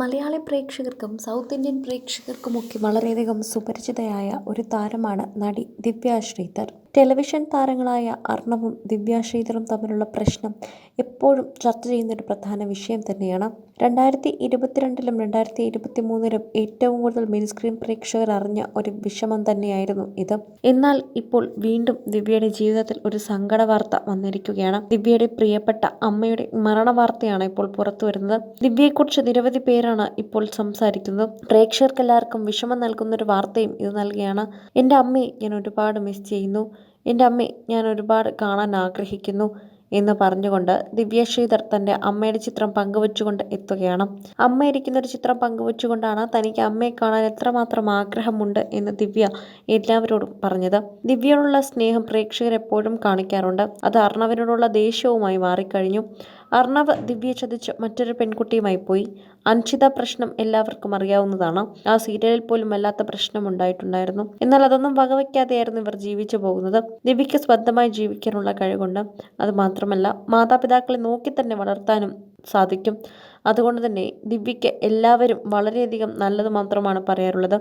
മലയാളി പ്രേക്ഷകർക്കും south Indian പ്രേക്ഷകർക്കുമൊക്കെ വളരെയധികം സുപരിചിതയായ ഒരു താരമാണ് നടി ദിവ്യ ശ്രീധർ. ടെലിവിഷൻ താരങ്ങളായ അർണവും ദിവ്യ ശ്രീധറും തമ്മിലുള്ള പ്രശ്നം എപ്പോഴും ചർച്ച ചെയ്യുന്ന ഒരു പ്രധാന വിഷയം തന്നെയാണ്. രണ്ടായിരത്തി ഇരുപത്തിരണ്ടിലും രണ്ടായിരത്തി ഇരുപത്തി മൂന്നിലും ഏറ്റവും കൂടുതൽ മിനി സ്ക്രീൻ പ്രേക്ഷകർ അറിഞ്ഞ ഒരു വിഷമം തന്നെയായിരുന്നു ഇത്. എന്നാൽ ഇപ്പോൾ വീണ്ടും ദിവ്യയുടെ ജീവിതത്തിൽ ഒരു സങ്കട വാർത്ത വന്നിരിക്കുകയാണ്. ദിവ്യയുടെ പ്രിയപ്പെട്ട അമ്മയുടെ മരണ വാർത്തയാണ് ഇപ്പോൾ പുറത്തു വരുന്നത്. ദിവ്യയെക്കുറിച്ച് നിരവധി പേരാണ് ഇപ്പോൾ സംസാരിക്കുന്നത്. പ്രേക്ഷകർക്കെല്ലാവർക്കും വിഷമം നൽകുന്ന ഒരു വാർത്തയും ഇത് നൽകുകയാണ് എന്റെ അമ്മയെ ഞാൻ ഒരുപാട് മിസ് ചെയ്യുന്നു. എന്റെ അമ്മയെ ഞാൻ ഒരുപാട് കാണാൻ ആഗ്രഹിക്കുന്നു എന്ന് പറഞ്ഞുകൊണ്ട് ദിവ്യ ശ്രീധർ തന്റെ അമ്മയുടെ ചിത്രം പങ്കുവച്ചുകൊണ്ട് എത്തുകയാണ്. അമ്മ ഇരിക്കുന്ന ഒരു ചിത്രം പങ്കുവച്ചുകൊണ്ടാണ് തനിക്ക് അമ്മയെ കാണാൻ എത്രമാത്രം ആഗ്രഹമുണ്ട് എന്ന് ദിവ്യ എല്ലാവരോടും പറഞ്ഞത്. ദിവ്യയോടുള്ള സ്നേഹം പ്രേക്ഷകർ എപ്പോഴും കാണിക്കാറുണ്ട്. അത് അർണവിനോടുള്ള ദേഷ്യവുമായി മാറിക്കഴിഞ്ഞു. അർണവ് ദിവ്യ ചതിച്ച് മറ്റൊരു പെൺകുട്ടിയുമായി പോയി. അൻഷിത പ്രശ്നം എല്ലാവർക്കും അറിയാവുന്നതാണ്. ആ സീരിയലിൽ പോലും വല്ലാത്ത പ്രശ്നം ഉണ്ടായിട്ടുണ്ടായിരുന്നു എന്നാൽ അതൊന്നും വകവയ്ക്കാതെയായിരുന്നു ഇവർ ജീവിച്ചു പോകുന്നത്. ദിവ്യയ്ക്ക് സ്വന്തമായി ജീവിക്കാനുള്ള കഴിവുണ്ട്. അത് മാത്രമല്ല മാതാപിതാക്കളെ നോക്കി തന്നെ വളർത്താനും സാധിക്കും. അതുകൊണ്ട് തന്നെ ദിവ്യയ്ക്ക് എല്ലാവരും വളരെയധികം നല്ലത് മാത്രമാണ് പറയാറുള്ളത്.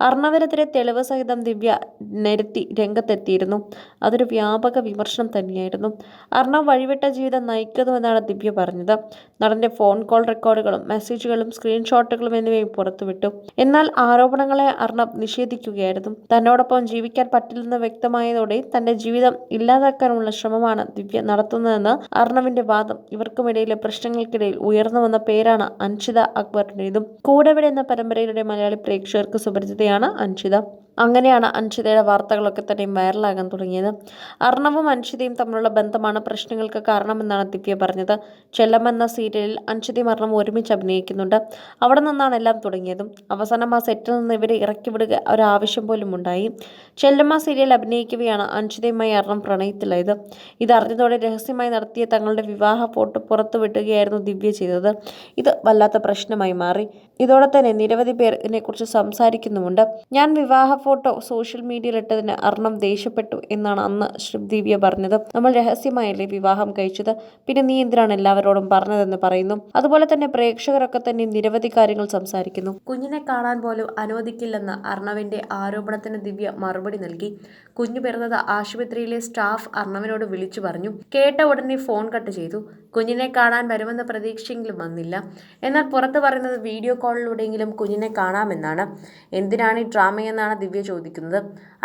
അർണവരത്തിലെ തെളിവ് സഹിതം ദിവ്യ നിരത്തി രംഗത്തെത്തിയിരുന്നു. അതൊരു വ്യാപക വിമർശനം തന്നെയായിരുന്നു. അർണവ് വഴിവിട്ട ജീവിതം നയിക്കുന്നുവെന്നാണ് ദിവ്യ പറഞ്ഞത്. നടന്റെ ഫോൺ കോൾ റെക്കോർഡുകളും മെസ്സേജുകളും സ്ക്രീൻഷോട്ടുകളും എന്നിവയും പുറത്തുവിട്ടു. എന്നാൽ ആരോപണങ്ങളെ അർണവ് നിഷേധിക്കുകയായിരുന്നു. തന്നോടൊപ്പം ജീവിക്കാൻ പറ്റില്ലെന്ന് വ്യക്തമായതോടെ തന്റെ ജീവിതം ഇല്ലാതാക്കാനുള്ള ശ്രമമാണ് ദിവ്യ നടത്തുന്നതെന്ന് അർണവിന്റെ വാദം ഇവർക്കുമിടയിലെ പ്രശ്നങ്ങൾക്കിടയിൽ ഉയർന്നു വന്ന പേരാണ് അൻഷിത അക്ബറിന്റെതും. കൂടെവിടെ എന്ന പരമ്പരയിലൂടെ മലയാളി പ്രേക്ഷകർക്ക് സുപരിചിതയാണ് അൻഷിത. അങ്ങനെയാണ് അൻഷിതയുടെ വാർത്തകളൊക്കെ തന്നെ വൈറലാകാൻ തുടങ്ങിയത്. അർണവും അൻഷിതയും തമ്മിലുള്ള ബന്ധമാണ് പ്രശ്നങ്ങൾക്ക് കാരണമെന്നാണ് ദിവ്യ പറഞ്ഞത്. ചെല്ലം എന്ന സീരിയലിൽ അൻഷിതയും അർണവും ഒരുമിച്ച് അഭിനയിക്കുന്നുണ്ട്. അവിടെ നിന്നാണ് എല്ലാം തുടങ്ങിയതും. അവസാനം ആ സെറ്റിൽ നിന്ന് ഇവരെ ഇറക്കി വിടുക ഒരാവശ്യം പോലും ഉണ്ടായി. ചെല്ലമ്മ സീരിയൽ അഭിനയിക്കുകയാണ് അൻഷിതയുമായി അർണം പ്രണയത്തിലായത്. ഇത് അറിഞ്ഞതോടെ രഹസ്യമായി നടത്തിയ തങ്ങളുടെ വിവാഹ ഫോട്ടോ പുറത്തുവിട്ടുകയായിരുന്നു ദിവ്യ ചെയ്തത്. ഇത് വല്ലാത്ത പ്രശ്നമായി മാറി. ഇതോടെ തന്നെ നിരവധി പേർ ഇതിനെക്കുറിച്ച് സംസാരിക്കുന്നുമുണ്ട്. ഞാൻ വിവാഹ ഫോട്ടോ സോഷ്യൽ മീഡിയയിൽ ഇട്ടതിന് അർണം ദേഷ്യപ്പെട്ടു എന്നാണ് അന്ന് ശ്രീദിവ്യ പറഞ്ഞത്. നമ്മൾ രഹസ്യമായല്ലേ വിവാഹം കഴിച്ചത്? പിന്നെ നീ എന്തിനാണ് എല്ലാവരോടും പറഞ്ഞതെന്ന് പറയുന്നു. അതുപോലെ തന്നെ പ്രേക്ഷകരൊക്കെ തന്നെ നിരവധി കാര്യങ്ങൾ സംസാരിക്കുന്നു. കുഞ്ഞിനെ കാണാൻ പോലും അനുവദിക്കില്ലെന്ന അർണവിന്റെ ആരോപണത്തിന് ദിവ്യ മറുപടി നൽകി. കുഞ്ഞു പിറന്നത് ആശുപത്രിയിലെ സ്റ്റാഫ് അർണവിനോട് വിളിച്ചു പറഞ്ഞു. കേട്ട ഉടനെ ഫോൺ കട്ട് ചെയ്തു. കുഞ്ഞിനെ കാണാൻ വരുമെന്ന പ്രതീക്ഷയെങ്കിലും വന്നില്ല. എന്നാൽ പുറത്ത് പറയുന്നത് വീഡിയോ കോളിലൂടെയെങ്കിലും കുഞ്ഞിനെ കാണാമെന്നാണ്. എന്തിനാണ് ഈ ഡ്രാമയെന്നാണ് ദിവ്യ ചോദിക്കുന്നത്.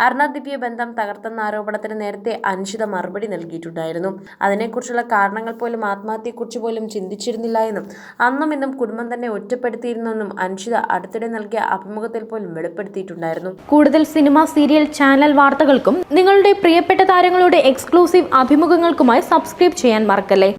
അർണബ് ദിവ്യ ബന്ധം തകർത്തെന്ന ആരോപണത്തിന് നേരത്തെ അൻഷിത മറുപടി നൽകിയിട്ടുണ്ടായിരുന്നു. അതിനെക്കുറിച്ചുള്ള കാരണങ്ങൾ പോലും ആത്മഹത്യയെക്കുറിച്ച് പോലും ചിന്തിച്ചിരുന്നില്ല എന്നും അന്നും ഇന്നും കുടുംബം തന്നെ ഒറ്റപ്പെടുത്തിയിരുന്നെന്നും അൻഷിത അടുത്തിടെ നൽകിയ അഭിമുഖത്തിൽ പോലും വെളിപ്പെടുത്തിയിട്ടുണ്ടായിരുന്നു. കൂടുതൽ സിനിമ സീരിയൽ ചാനൽ വാർത്തകൾക്കും നിങ്ങളുടെ പ്രിയപ്പെട്ട താരങ്ങളുടെ എക്സ്ക്ലൂസീവ് അഭിമുഖങ്ങൾക്കുമായി സബ്സ്ക്രൈബ് ചെയ്യാൻ മറക്കല്ലേ?